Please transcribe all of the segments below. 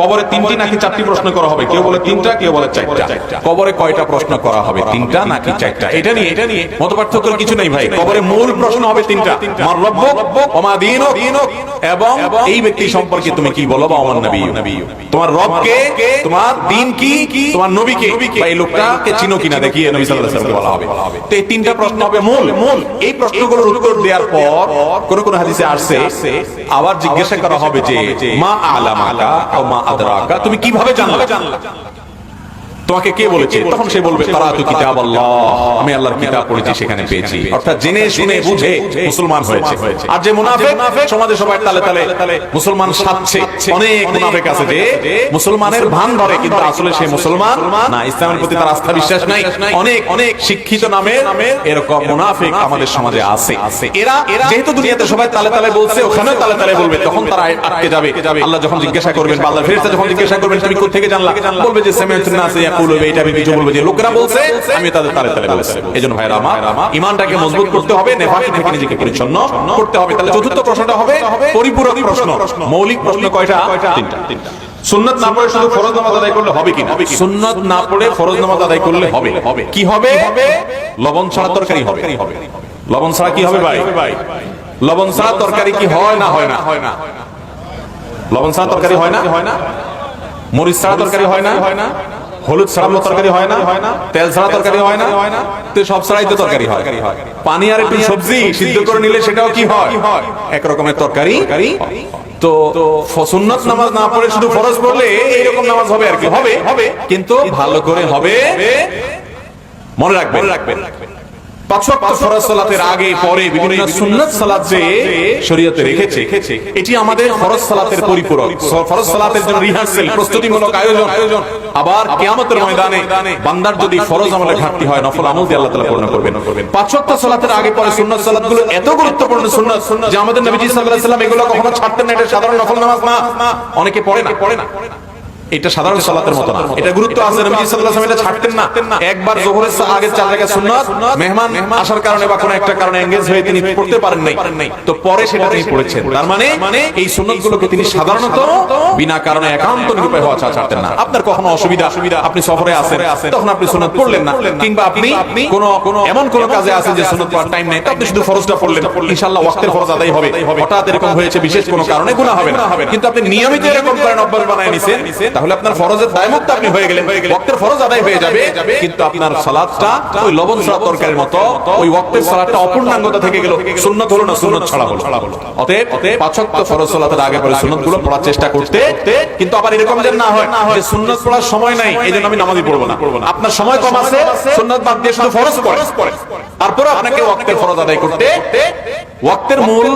কবরে তিনটি নাকি চারটি প্রশ্ন করা হবে? কেউ বলে তিনটা, কেউ বলে চারটা। কবরে কয়টা প্রশ্ন করা হবে? তিনটা নাকি চারটা? এটা নিয়ে এটা নিয়ে মত পার্থক্যের কিছু নেই ভাই। কবরে মূল প্রশ্ন হবে তিনটা। এবং এই ব্যক্তি সম্পর্কে তুমি কি বলো বা ওমান নবী? তোমার রবকে, তোমার দিন কি তোমার নবীকে বা এই লোকটাকে চিনো কিনা দেখিয়ে নবী সাল্লাল্লাহু আলাইহি বলা হবে। তো এই তিনটা প্রশ্ন হবে মূল। মূল এই প্রশ্নগুলোর উত্তর দেওয়ার পর কোন কোন হাদিসে আসছে আবার জিজ্ঞাসা করা হবে যে, মা আলামাকা, ও মা আদরাকা তুমি কীভাবে জানলা? তোমাকে কে বলেছে? তখন সে বলবে কারাতু কিতাব আল্লাহ। আমি আল্লাহর কিতাব পড়েছি সেখানে পেয়েছি। অর্থাৎ জেনে শুনে বুঝে মুসলমান হয়েছে। আর যে মুনাফিক সমাজে সবাই তালে তালে মুসলমান সাজছে অনেক মুনাফিক আছে যে মুসলমানের ভান ধরে কিন্তু আসলে সে মুসলমান না ইসলামের প্রতি তার আস্থা বিশ্বাস নাই। অনেক অনেক শিক্ষিত নামে এরকম মুনাফিক আমাদের সমাজে আছে। এরা যেহেতু দুনিয়াতে সবাই তালে তালে বলছে ওখানেও তালে তালে বলবে তখন তারা আটকে যাবে। আল্লাহ যখন জিজ্ঞাসা করবেন আল্লাহ ফেরেশতা যখন জিজ্ঞাসা করবেন তুমি কোথা থেকে জানলা বলবে যে সামিআতুন নাস ইয়াকুলু এটা আমি কিছু বলব যে লোকেরা বলছে আমি তাদের তালে তালে বলছি। এজন্য ভাইরা আমার ঈমানটাকে মজবুত করতে হবে নেফাক থেকে নিজেকে পরিচ্ছন্ন করতে হবে। তাহলে চতুর্থ প্রশ্নটা হবে, পরিপূরক প্রশ্ন, মৌলিক প্রশ্ন কয়টা? তিনটা। সুন্নত না পড়ে শুধু ফরজ নামাজ আদায় করলে হবে কি সুন্নত না পড়ে ফরজ নামাজ আদায় করলে হবে। কি হবে? লবণ ছাড়া তরকারি হবে। লবণ ছাড়া কি হবে ভাই? লবণ ছাড়া তরকারি কি হয় না হয় না? হয় না লবণ ছাড়া তরকারি হয় না? হয় না মরিচ ছাড়া তরকারি হয় না হয় না? হলুদ ছাড়া তরকারি হয় না হয় না তেল ছাড়া তরকারি হয় না হয় না তো সব ছাড়াই তো তরকারি হয়। পানি আর একটু সবজি সিদ্ধ করে নিলে সেটাও কি হয়? এক রকমের তরকারি। তো সুন্নত নামাজ না পড়ে শুধু ফরজ পড়লে এইরকম নামাজ হবে আর কি। হবে হবে। কিন্তু ভালো করে হবে মনে রাখবেন। রাখবেন। পাঁচ ওয়াক্ত ফরজ সালাতের আগে পরে বিভিন্ন সুন্নাত সালাত যে শরীয়তে রেখেছে। এটি আমাদের ফরজ সালাতের পরিপূরক। ফরজ সালাতের জন্য রিহার্সেল প্রস্তুতিমূলক আয়োজন। আয়োজন। আবার কিয়ামতের ময়দানে বান্দার যদি ফরজ আমলে ঘাটতি হয় নফল আমল দিয়ে আল্লাহ তাআলা পূর্ণ করবেন। পাঁচ ওয়াক্ত সালাতের আগে পরে সুন্নাত সালাতগুলো এত গুরুত্বপূর্ণ সুন্নাত যে আমাদের নবীজি সাল্লাল্লাহু আলাইহি সাল্লাম এগুলো কখনো ছাড়তেন না এটা সাধারণ নফল নামাজ না। অনেকে পড়ে না পড়ে না। এটা সাধারণ সালাতের মতো না। এটা গুরুত্ব আছে নবী সাল্লাল্লাহু আলাইহি এটা ছাড়তেন না। একবার যোহরের আগে চার রাকাত সুন্নাত মেহমান আসার কারণে বা কোনো একটা কারণে এঙ্গেজ হয়ে তিনি পড়তে পারেন নাই। তো পরে সেটা তিনি পড়েছেন। তার মানে এই সুন্নাতগুলোকে তিনি সাধারণত বিনা কারণে একান্ত নিরুপায় হওয়া ছাড়া ছাড়তেন না। আপনার কখনো অসুবিধা? অসুবিধা? আপনি সফরে আছেন তখন আপনি সুন্নাত পড়লেন না। কিংবা আপনি কোন কোন এমন কোন কাজে আছেন যে সুন্নাত পড়ার টাইম নেই। আপনি শুধু ফরজটা পড়লেন। ইনশাআল্লাহ ওয়াক্তের ফরজ আদায় হবে। হঠাৎ এরকম হয়েছে বিশেষ কোনো কারণে গুনাহ হবে না। কিন্তু আপনি নিয়মিত এরকম করেন অভ্যাস বানায় নিছেন তাহলে আপনার ফরজের দায়মুক্ত আপনি হয়ে গেলেন। ওয়াক্তের ফরজ আদায় হয়ে যাবে কিন্তু আপনার সালাতটা ওই লবণ ছাড়া তরকারির মতো ওই ওয়াক্তের সালাতটা অপূর্ণাঙ্গতা থেকে গেল। সুন্নত হলো না সুন্নত ছাড়া হলো অতএব পাঁচ ওয়াক্ত ফরজ সালাতের আগে পরে সুন্নতগুলো পড়ার চেষ্টা করতে কিন্তু আবার এরকম যেন না হয় যে সুন্নত পড়ার সময় নাই এই জন্য আমি নামাজই পড়ব না। আপনার সময় কম আছে সুন্নত বাদ দিয়ে শুধু ফরজ পড়ে। তারপরে আপনাকে ওয়াক্তের ফরজ আদায় করতে ওয়াক্তের মূল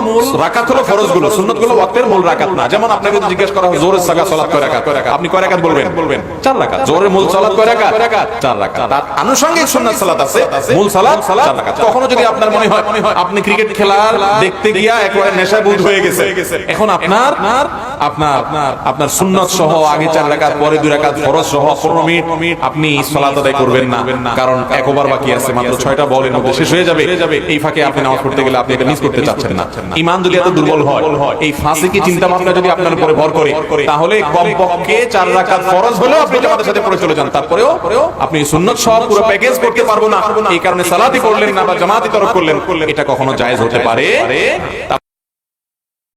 রাকাত হলো ফরজগুলো সুন্নতগুলো ওয়াক্তের মূল রাকাত না। যেমন আপনাকে যদি জিজ্ঞেস করা হয় জোরের সাগা সালাত কয় রাকাত? আপনি কয় রাকাত বলবেন? বলবেন চার রাকাত। জোরের মূল সালাত কয় রাকাত? চার রাকাত। আনুষঙ্গিক সুন্নাত সালাত আছে, মূল সালাত চার রাকাত। কখনো যদি আপনার মনে হয়, আপনি ক্রিকেট খেলার দেখতে গিয়া একবারে নেশা বুধ হয়ে গেছে। এখন আপনার আপনার আপনার সুন্নত সহ আগে চার পরে দুই ফরজ সহ 15 মিনিট আপনি আদায় করবেন না। কারণ বাকি আছে, মাত্র 6টা বলের মধ্যে শেষ হয়ে যাবে। এই ফাঁকে আপনি নামাজ পড়তে গেলে আপনি এটা মিস করতে চাচ্ছেন না। যদি এত দুর্বল হয়, এই ফাঁসিকি চিন্তা ভাবনা যদি আপনার উপরে ভর করে, তাহলে কমপক্ষে চার ফরজ হলেও আপনি জামাতের সাথে পড়ে চলে যান। তারপরেও আপনি সুন্নত সহ পুরো প্যাকেজ করতে পারব না। এই কারণে সালাতি করলেন না বা জামাতি তরফ করলেন, এটা কখনো জায়েজ হতে পারে।